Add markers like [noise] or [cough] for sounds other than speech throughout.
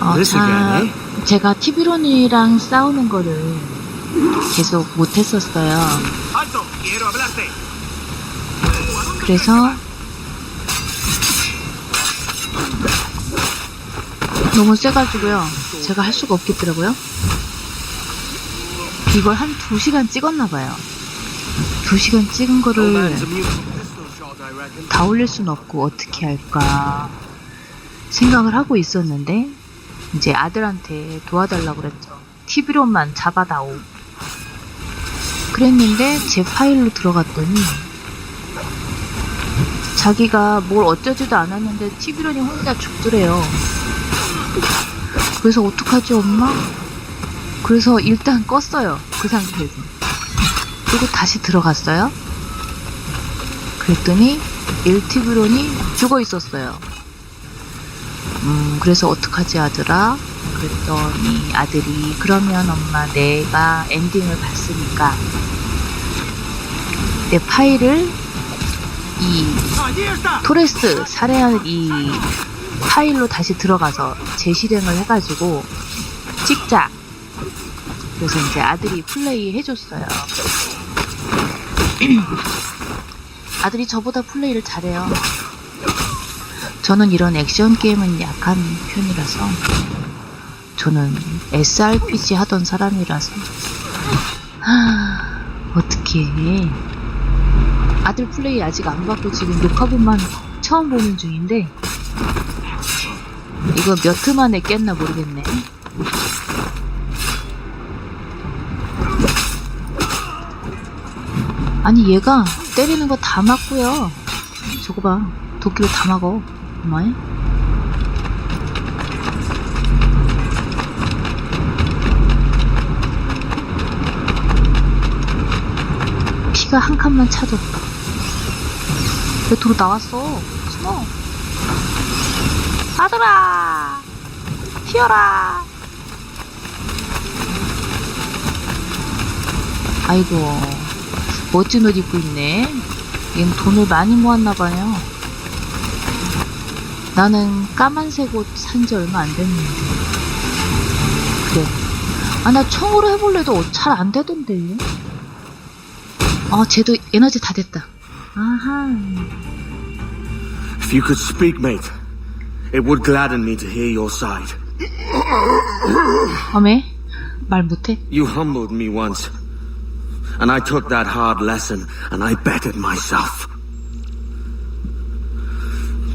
어, 자, 제가 티비론이랑 싸우는 거를 계속 못했었어요. 그래서 너무 세가지고요. 제가 할 수가 없겠더라고요. 이걸 한 2시간 찍었나봐요. 2시간 찍은 거를 다 올릴 순 없고 어떻게 할까 생각을 하고 있었는데 이제 아들한테 도와달라고 그랬죠. TV로만 잡아다오. 그랬는데 제 파일로 들어갔더니 자기가 뭘 어쩌지도 않았는데 TV론이 혼자 죽더래요. 그래서 어떡하지 엄마? 그래서 일단 껐어요. 그 상태에서. 그리고 다시 들어갔어요. 그랬더니 일티브론이 죽어 있었어요. 음, 그래서 어떡하지 아들아? 그랬더니 아들이 그러면 엄마 내가 엔딩을 봤으니까 내 파일을 이. 토레스 살해한 이 파일로 다시 들어가서 재실행을 해가지고 찍자. 그래서 이제 아들이 플레이 해줬어요. [clears throat] 아들이 저보다 플레이를 잘해요. 저는 이런 액션 게임은 약한 편이라서 저는 SRPG 하던 사람이라서 하, 어떻게 해. 아들 플레이 아직 안 봤고 지금 녹화본만 처음 보는 중인데 이거 몇 트 만에 깼나 모르겠네. 아니 얘가 때리는 거 다 맞고요. 저거 봐. 도끼로 다 막어. 엄마에? 피가 한 칸만 차도 왜 도로 나왔어? 숨어. 아들아! 튀어라! 아이고, 멋진 옷 입고 있네. 얘는 돈을 많이 모았나봐요. 나는 까만색 옷 산 지 얼마 안 됐는데. 그래. 아, 나 총으로 해볼래도 잘 안 되던데. 아, 쟤도 에너지 다 됐다. 아하. If you could speak, mate, it would gladden me to hear your side. 어메? 말 못해? You humbled me once, and I took that hard lesson and I bettered myself.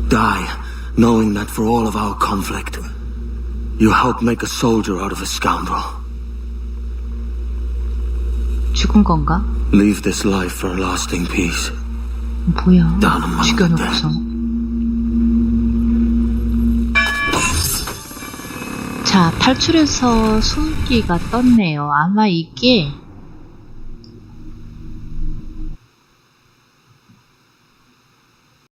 Die, knowing that for all of our conflict, you helped make a soldier out of a scoundrel. 죽은 건가? Leave this life for a lasting peace. 뭐야? Down among the 죽여놓고서. 자, 탈출해서 숨기가 떴네요. 아마 이게